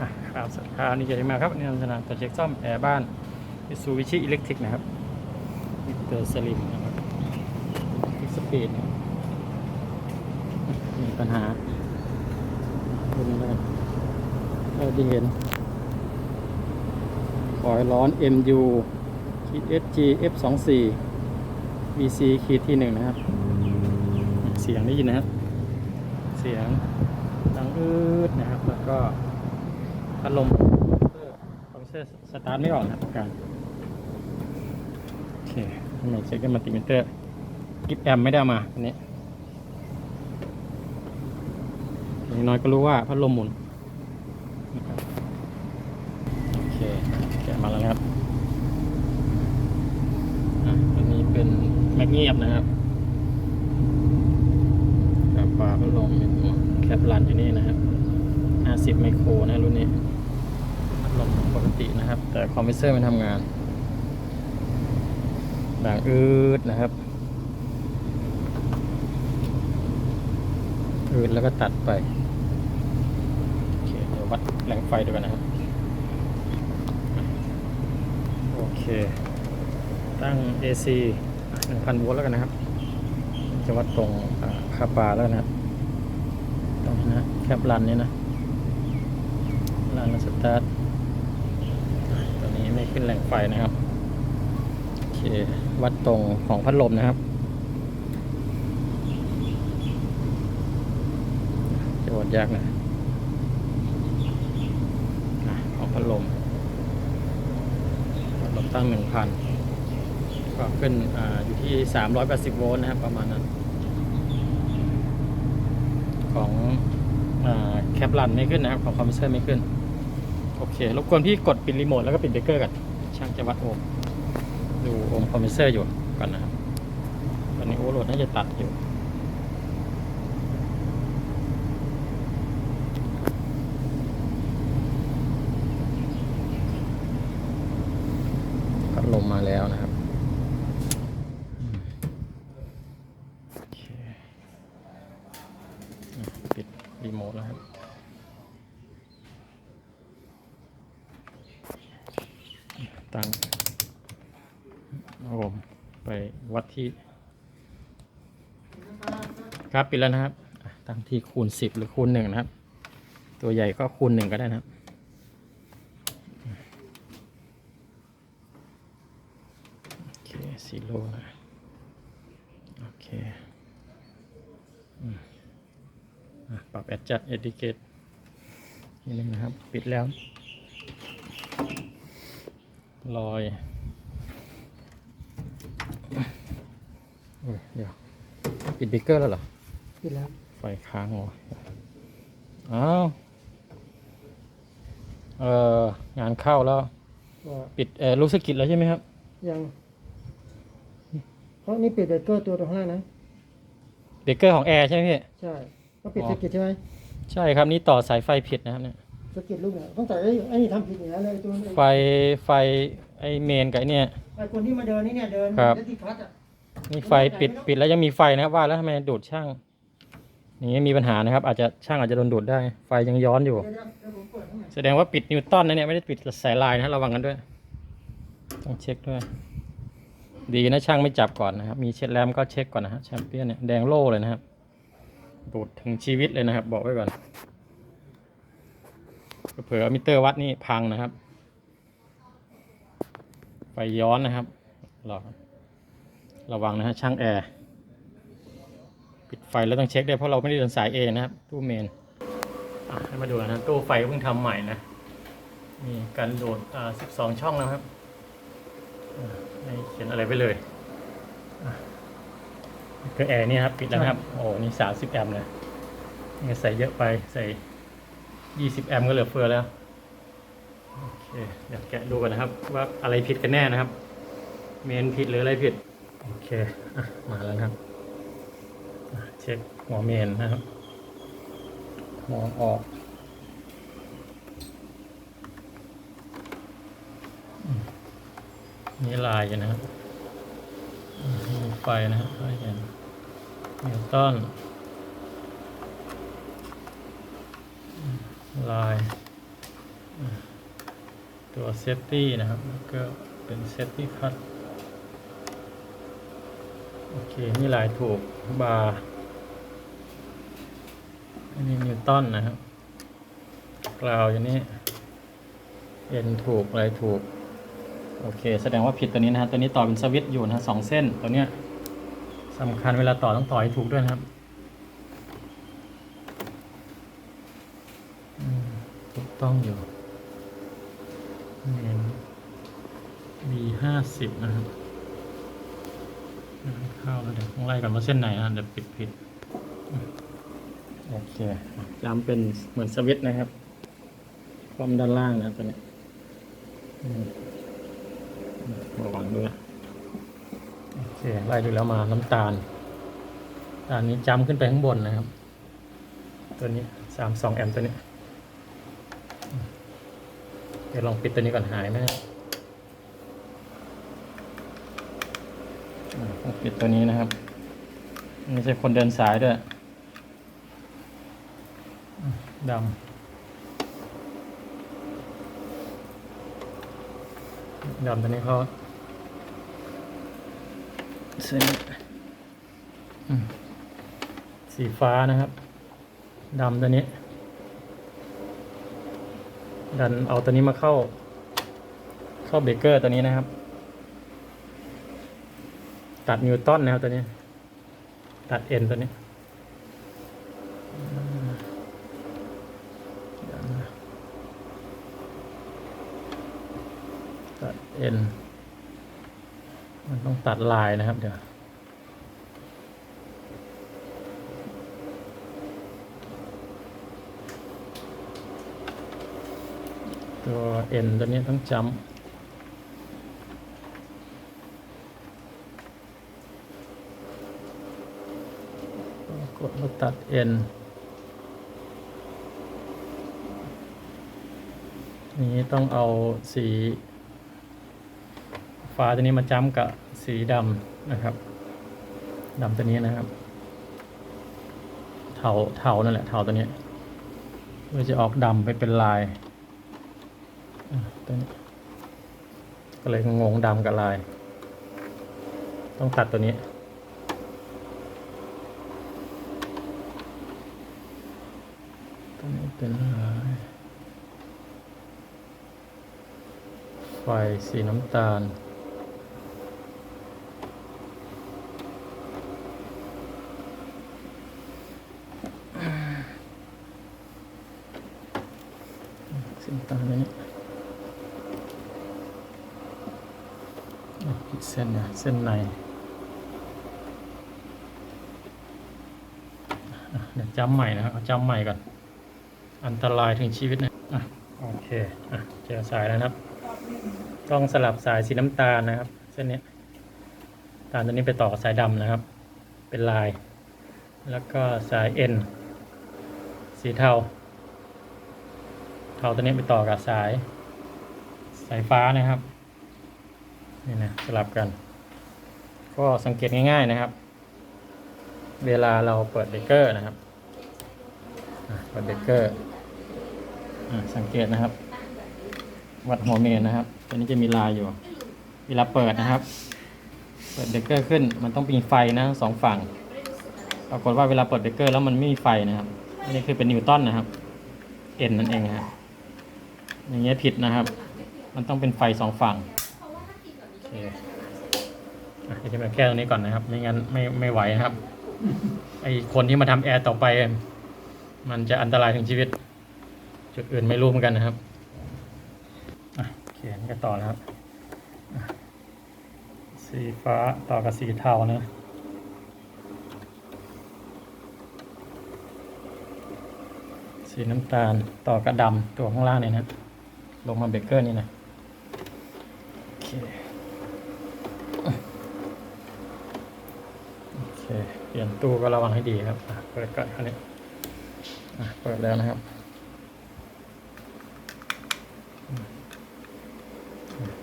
ครับสวัสดีครับนี่จะมาครับนี่นำเสนอตัวเช็คซ่อมแอร์บ้านมิซูบิชิอิเล็กทริกนะครับมิเตอร์สลิมนะครับฟิกสปีดมีปัญหาดูนี่แล้วกันเออดีเห็นคอยร้อน MU ขีด SG F24 VC ขีดที่หนึ่งนะครับ เสียงได้ยินนะครับ เสียงดังอืดนะครับ แล้วก็ พัดลมคอมเพรสเซอร์สตาร์ทไม่ออกนะครับอาการโอเคทำไมเช็คกันมัลติมิเตอร์กิฟแอมไม่ได้มาอันนี้อย่างน้อยก็รู้ว่าพัดลมหมุนโอเคแกะมาแล้วนะครับอันนี้เป็นแมกเงียบนะครับกับฝาพัดลมเป็นตัวแคปลันอยู่นี่นะครับ 50 ไมโครนะรุ่นนี้ลมปกตินะครับ แต่คอมเพรสเซอร์ไมันทำงานดังอืดนะครับอืดแล้วก็ตัดไปโอเคเดี๋ยววัดแรงไฟดูกันนะครับ โอเค ตั้ง AC 1,000 โวลต์แล้วกันนะครับ จะวัดตรงคาปาแล้วนะครับตรงนี้นะแคปรันนี่นะ รันแล้วสตาร์ทตัวนี้ไม่ขึ้นแหล่งไฟนะครับโอเควัดตรงของพัดลมนะครับจะวัดยากนะของพัดลมพัดลมตั้งหนึ่งพันก็ขึ้นออยู่ที่ 380 โวลต์นะครับ ประมาณนั้น ของแคปลันไม่ขึ้นนะครับ ของคอมเพรสเซอร์ไม่ขึ้น โอเค รบกวนพี่กดปิดรีโมทแล้วก็ปิดเบรกเกอร์ก่อนช่างจะวัดโอห์มดูโอห์มคอมเพรสเซอร์อยู่ก่อนนะครับตอนนี้โอเวอร์โหลดน่าจะตัดอยู่ พัดลมมาแล้วนะครับโอเคอะปิดรีโมทแล้วครับ ตั้งเอาผมไปวัดที่ ครับปิดแล้วนะครับ ตั้งที่คูณสิบหรือคูณหนึ่งนะครับ ตัวใหญ่ก็คูณหนึ่งก็ได้นะครับโอเคซีโร่นะโอเคอืมปรับแอดจัดเอดิเกตนี่นึงนะครับ ปิดแล้ว ลอยโอ้ยเดี๋ยวปิดเบรกเกอร์แล้วเหรอ ปิดแล้ว ไฟค้างเหรออ้าว เอ่อ งานเข้าแล้ว ว่าปิดเอ่อลูกสกิดแล้วใช่ไหมครับ ยังเพราะนี่ปิดเบรกเกอร์ตัวตรงข้างล่างนะ เบรกเกอร์ของแอร์ใช่ไหมพี่ ใช่ ก็ปิดอ๋อ สกิดใช่ไหม ใช่ครับนี่ต่อสายไฟผิดนะครับเนี่ย สกิดลูกเนี่ยต้องแต่ไอ้ไอ้นี่ทำผิดอย่างนั้นเลยตัวนี้ไฟไฟไอเมนกับไอเนี่ย ไอ้คนที่มาเดินนี่เนี่ยเดินครับ แล้วที่คลัตช์อะนี่ไฟปิดปิดแล้วยังมีไฟนะครับว่าแล้วทำไมดูดช่างอย่างนี้มีปัญหานะครับ อาจจะช่างอาจจะโดนดูดได้ ไฟยังย้อนอยู่ เดี๋ยวเดี๋ยวเดี๋ยวผมเปิดให้หน่อยแสดงว่าปิดนิวตันนะเนี่ยไม่ได้ปิดสายลายนะระวังกันด้วย ต้องเช็คด้วย ดีนะช่างไม่จับก่อนนะครับ มีเช็ดแรมก็เช็คก่อนนะฮะแชมเปี้ยนเนี่ยแดงโล่เลยนะครับดูดถึงชีวิตเลยนะครับ บอกไว้ก่อน เผื่อมิเตอร์วัดนี่พังนะครับไฟย้อนนะครับรอระวังนะฮะช่างแอร์ปิดไฟแล้วต้องเช็คด้วยเพราะเราไม่ได้เดินสายเอนะครับ ตู้เมนให้มาดูนะตู้ไฟเพิ่งทำใหม่นะมีการโหลดอ่า12ช่องนะครับอ่าให้เขียนอะไรไปเลยก็แอร์นี่ครับ ปิดแล้วครับ โอ้นี่30แอมป์เลยใส่เยอะไปใส่ 20 แอมป์ก็เหลือเฟือแล้ว โอเค เดี๋ยวแกะดูกันนะครับ ว่าอะไรผิดกันแน่นะครับ เมนผิดหรืออะไรผิด โอเคอะมาแล้วนะครับ เช็คหัวเมนนะครับมองออกนี่ลายนะครับอืมมีไฟนะครับไฟเห็นนิวตันอืม ลาย ตัวเซฟตี้นะครับก็เป็นเซฟตี้คัตโอเค นี่ลายถูกบาร์อันนี้นิวตันนะครับกราวอย่างนี้เอ็นถูกอะไรถูก โอเค แสดงว่าผิดตัวนี้นะฮะตัวนี้ต่อเป็นสวิตช์อยู่นะฮะสองเส้นตัวเนี้ยสำคัญเวลาต่อต้องต่อให้ถูกด้วยนะครับอืมถูก ต้องอยู่เมน B ห้าสิบนะครับเข้าแล้วเดี๋ยวต้องไล่ก่อนว่าเส้นไหนนะเดี๋ยวปิดผิดโอเคจำเป็นเหมือนสวิตช์นะครับความด้านล่างนะครับตัวนี้ระวังด้วยโอเคไล่ดูแล้วมาน้ำตาลตาลนี้จำขึ้นไปข้างบนนะครับ ตัวนี้สามสองแอมป์ตัวนี้ เดี๋ยวลองปิดตัวนี้ก่อนหายไหมนะอ่าต้องปิดตัวนี้นะครับ ไม่ใช่คนเดินสายด้วยอืมดำ ดำตัวนี้เขาเส้นอืมสีฟ้านะครับ ดำตัวนี้ ดันเอาตัวนี้มาเข้า เข้าเบรกเกอร์ตัวนี้นะครับ ตัดนิวตันนะครับตัวนี้ ตัดเอ็นตัวนี้ตัดเอ็นมันต้องตัดลายนะครับเดี๋ยว ตัวเอ็นตัวนี้ต้องจำกดแล้วตัดเอ็นนี้ต้องเอาสี ฟ้าตัวนี้มาจ้ำกับสีดำนะครับดำตัวนี้นะครับ เทาเทานั่นแหละเทาตัวนี้เพื่อจะออกดำไปเป็นลาย ตัวนี้ก็เลยงงดำกับลาย ต้องตัดตัวนี้ ตัวนี้เป็นลายไฟสีน้ำตาล สีน้ำตาลตัวนี้อะผิด เส้นนะเส้นในเดี๋ยวจำใหม่นะครับจำใหม่ก่อน อันตรายถึงชีวิตนะอะโอเคอะเจอสายแล้วนะครับ ต้องสลับสายสีน้ำตาลนะครับ เส้นเนี้ยตาลตัวนี้ไปต่อสายดำนะครับ เป็นลาย แล้วก็สายเอ็นสีเทา เทาตัวนี้ไปต่อกับสาย สายฟ้านะครับ นี่นะสลับกัน ก็สังเกตง่าย ๆนะครับ เวลาเราเปิดเบรกเกอร์นะครับเปิดเบรกเกอร์สังเกตนะครับ วัดหัวเมนนะครับตัวนี้จะมีลายอยู่ เวลาเปิดนะครับ เปิดเบรกเกอร์ขึ้น มันต้องมีไฟนะสองฝั่งปรากฏว่าเวลาเปิดเบรกเกอร์แล้วมันไม่มีไฟนะครับ อันนี้คือเป็นนิวตันนะครับเอ็นนั่นเองครับอย่างเงี้ยผิดนะครับ มันต้องเป็นไฟสองฝั่ง เคอะจะมาแก้ตรงนี้ก่อนนะครับ ไม่งั้นไม่ไม่ไหวนะครับ ไอคนที่มาทำแอร์ต่อไป มันจะอันตรายถึงชีวิต จุดอื่นไม่รู้เหมือนกันนะครับเขียนกันต่อนะครับ สีฟ้าต่อกับสีเทานะสีน้ำตาลต่อกับดำตัวข้างล่างเนี่ยนะ ลงมาเบรกเกอร์นี่นะ โอเค โอ เคเปลี่ยนตู้ก็ระวังให้ดีครับเปิดก่อนคราวนี้เปิดแล้วนะครับ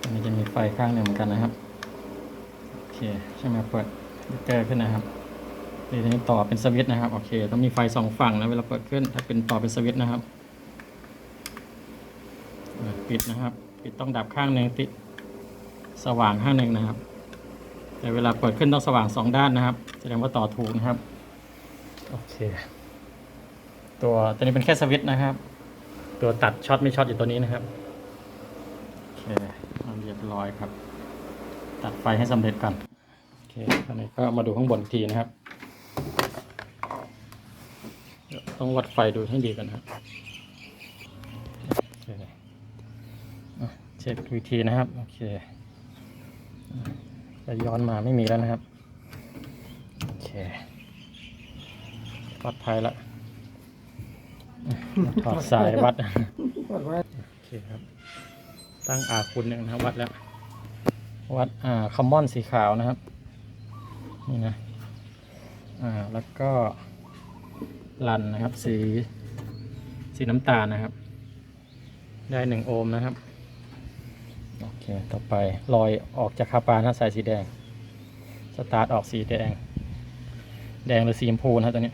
อันนี้จะมีไฟข้างหนึ่งเหมือนกันนะครับ โอเค ใช่ไหมเปิดเกเกอร์ขึ้นนะครับทีนี้ต่อเป็นสวิตช์นะครับ โอเค ต้องมีไฟสองฝั่งนะเวลาเปิดขึ้น ถ้าเป็นต่อเป็นสวิตช์นะครับ ปิดนะครับ ปิดปิดต้องดับข้างหนึ่งติดสว่างข้างหนึ่งนะครับ แต่เวลาเปิดขึ้นต้องสว่างสองด้านนะครับ แสดงว่าต่อถูกนะครับ โอเค ตัวตัวนี้เป็นแค่สวิตช์นะครับ ตัวตัดช็อตไม่ช็อตอยู่ตัวนี้นะครับ โอเคเรียบร้อยครับ ตัดไฟให้สำเร็จก่อน โอเคตอนนี้ก็มาดูข้างบนอีกทีนะครับเดี๋ยวต้องวัดไฟดูให้ดีก่อนนะครับโอเคอะเช็คดูอีกทีนะครับ โอเคอะ จะย้อนมาไม่มีแล้วนะครับ โอเคปลอดภัยละอะถอดสายวัด โอเคครับ ตั้งอาคุณหนึ่งนะวัดแล้ว วัดอ่าคอมมอนสีขาวนะครับ นี่นะ อ่า แล้วก็ ลันนะครับ สี สีน้ำตาลนะครับ ได้หนึ่งโอห์มนะครับ ต่อไปลอยออกจากคาปานะสายสีแดง สตาร์ทออกสีแดง แดงหรือสีชมพูนะตัวนี้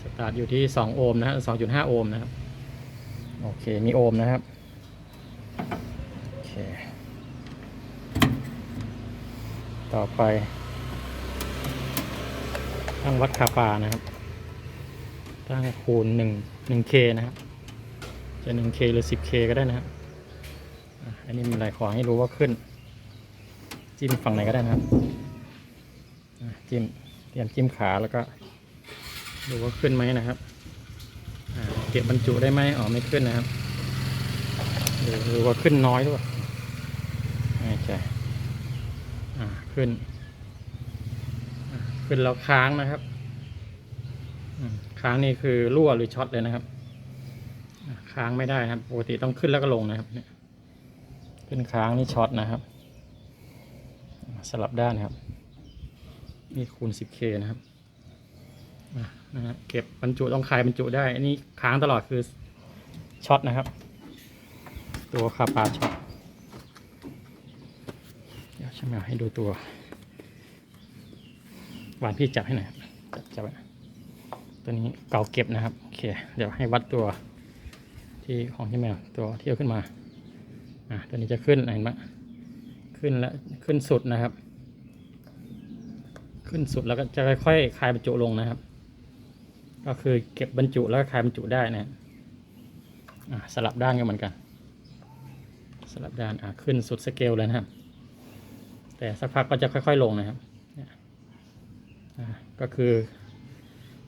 สตาร์ทอยู่ที่สองโอห์มนะฮะสองจโอห์มนะครับ โอเค มีโอห์มนะครับ โอเค ต่อไปตั้งวัดคาปานะครับ ตั้งคูณหนึ่งหนึ่งเคนะครับ จะหนึ่งเคหรือสิบเคก็ได้นะครับ อันนี้มีอะไรขอให้รู้ว่าขึ้น จิ้มฝั่งไหนก็ได้นะครับจิ้มเตรียมจิ้มขาแล้วก็ ดูว่าขึ้นไหมนะครับเก็บบรรจุได้ไหมอ๋อไม่ขึ้นนะครับหรือว่าขึ้นน้อยด้วยไม่ใช่ขึ้น ขึ้นแล้วค้างนะครับค้างนี่คือรั่วหรือช็อตเลยนะครับ ค้างไม่ได้ครับ ปกติต้องขึ้นแล้วก็ลงนะครับเนี่ย ขึ้นค้างนี่ช็อตนะครับ สลับด้านครับนี่คูณ 10K นะครับนะฮะเก็บบรรจุต้องคายบรรจุได้ อันนี้ค้างตลอดคือช็อตนะครับ ตัวคาปาช็อตเดี๋ยวช่างแมวให้ดูตัว หวานพี่จับให้หน่อยจับจับตัวนี้เก่าเก็บนะครับ โอเค เดี๋ยวให้วัดตัวที่ของช่างแมวตัวเที่เอาขึ้นมา อะตัวนี้จะขึ้นเห็นไหมขึ้นแล้วขึ้นสุดนะครับ ขึ้นสุดแล้วก็จะค่อยๆคลายบรรจุลงนะครับ ก็คือเก็บบรรจุแล้วก็คลายบรรจุได้นะอะสลับด้านก็เหมือนกัน สลับด้านอะขึ้นสุดสเกลเลยนะครับ แต่สักพักก็จะค่อย ๆ ลงนะครับอะก็คือ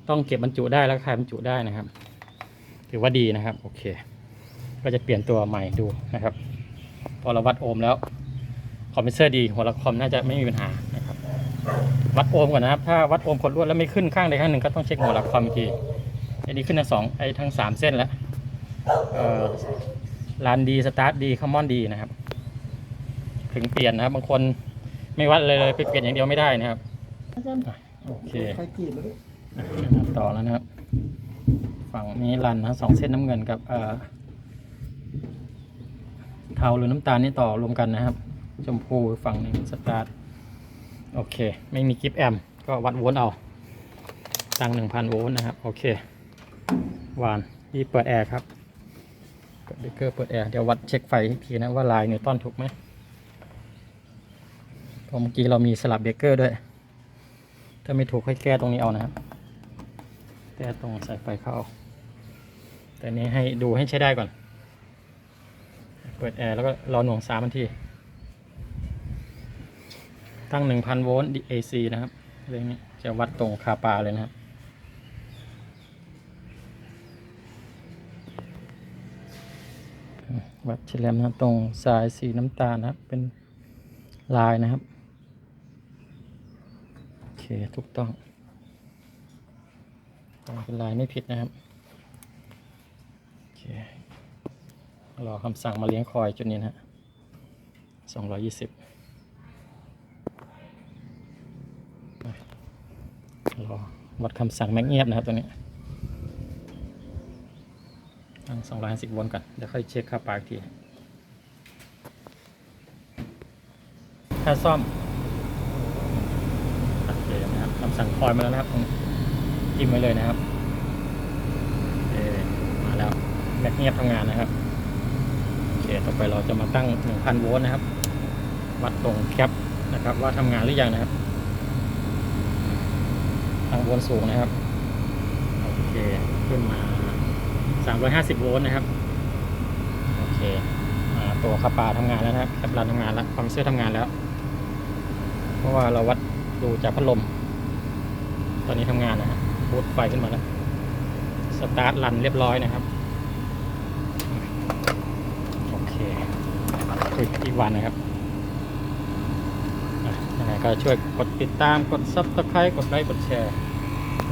ต้องเก็บบรรจุได้แล้วคลายบรรจุได้นะครับ ถือว่าดีนะครับ โอเค ก็จะเปลี่ยนตัวใหม่ดูนะครับ พอเราวัดโอห์มแล้วคอมเพรสเซอร์ดีหัวละคอมน่าจะไม่มีปัญหานะครับวัดโอห์มก่อนนะครับ ถ้าวัดโอห์มกดลวดแล้วไม่ขึ้นข้างใดข้างหนึ่งก็ต้องเช็คหัวลักคอมอีกทีอันนี้ขึ้นทั้งสองไอ้ทั้งสามเส้นแล้วเอ่อลานดีสตาร์ทดีคอมมอนดีนะครับ ถึงเปลี่ยนนะครับ บางคนไม่วัดเลยเลยไปเปลี่ยนอย่างเดียวไม่ได้นะครับโอเคใครกีดเลยอะต่อแล้วนะครับ ฝั่งนี้รันนะสองเส้นน้ำเงินกับ เทาหรือน้ำตาลนี่ต่อรวมกันนะครับ ชมพูฝั่งหนึ่งสตาร์ทโอเค ไม่มีกิฟต์แอมก็วัดโวลต์เอา ตั้งหนึ่งพันโวลต์นะครับ โอเควานที่เปิดแอร์ครับเปิดเบรกเกอร์เปิดแอร์ เดี๋ยววัดเช็คไฟอีกทีนะว่าลายนิวตันถูกไหมเพราะเมื่อกี้เรามีสลับเบรกเกอร์ด้วย ถ้าไม่ถูกค่อยแก้ตรงนี้เอานะครับ แก้ตรงสายไฟเข้า แต่นี้ให้ดูให้ใช้ได้ก่อน เปิดแอร์แล้วก็รอหน่วงสามนาที ตั้ง1,000โวลต์ AC นะครับเรื่องนี้จะวัดตรงคาปาเลยนะครับ วัดเฉลี่ยนะตรงสายสีน้ำตาลนะครับ เป็นลายนะครับ โอเคถูกต้องเป็นลายไม่ผิดนะครับ โอเค รอคำสั่งมาเลี้ยงคอยจุดนี้นะฮะสองร้อยยี่สิบรอวัดคำสั่งแม็กเงียบนะครับตัวนี้ตั้งสองร้อยห้าสิบโวลต์ก่อนเดี๋ยวค่อยเช็คค่าปลาอีกทีค่าซ่อมโอเคนะครับคำสั่งคอยมาแล้วนะครับจิ้มไว้เลยนะครับโอมาแล้วแม็กเงียบทำงานนะครับ เคต่อไปเราจะมาตั้ง 1,000 โวลต์นะครับ วัดตรงแคปนะครับ ว่าทำงานหรือยังนะครับตั้งโวลต์สูงนะครับ โอเค ขึ้นมา 350 โวลต์นะครับ โอเคอตัวคาปาทำงานแล้วนะครับแคปรันทำงานแล้วคอมเซอร์ทำงานแล้ว เพราะว่าเราวัดดูจากพัดลม ตอนนี้ทำงานนะฮะบูตไฟขึ้นมาแล้ว สตาร์ทรันเรียบร้อยนะครับ โอเคคุยอีก วันนะครับยังไงก็ช่วยกดติดตามกด subscribe กดไลค์กดแชร์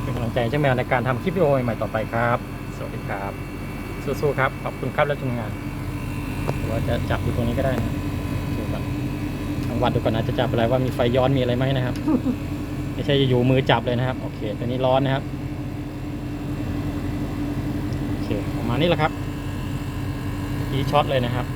เป็นกำลังใจเจ้าแมวในการทำคลิปวิดีโอใหม่ต่อไปครับ สวัสดีครับ สู้ๆครับ ขอบคุณครับและทำงานหรือว่าจะจับอยู่ตรงนี้ก็ได้นะดูก่อนลองวัดดูก่อนนะจะจับอะไรว่ามีไฟย้อนมีอะไรไหมนะครับ ไม่ใช่อยู่มือจับเลยนะครับ โอเคตัวนี้ร้อนนะครับโอเคประมาณนี้แหละครับอีช็อตเลยนะครับ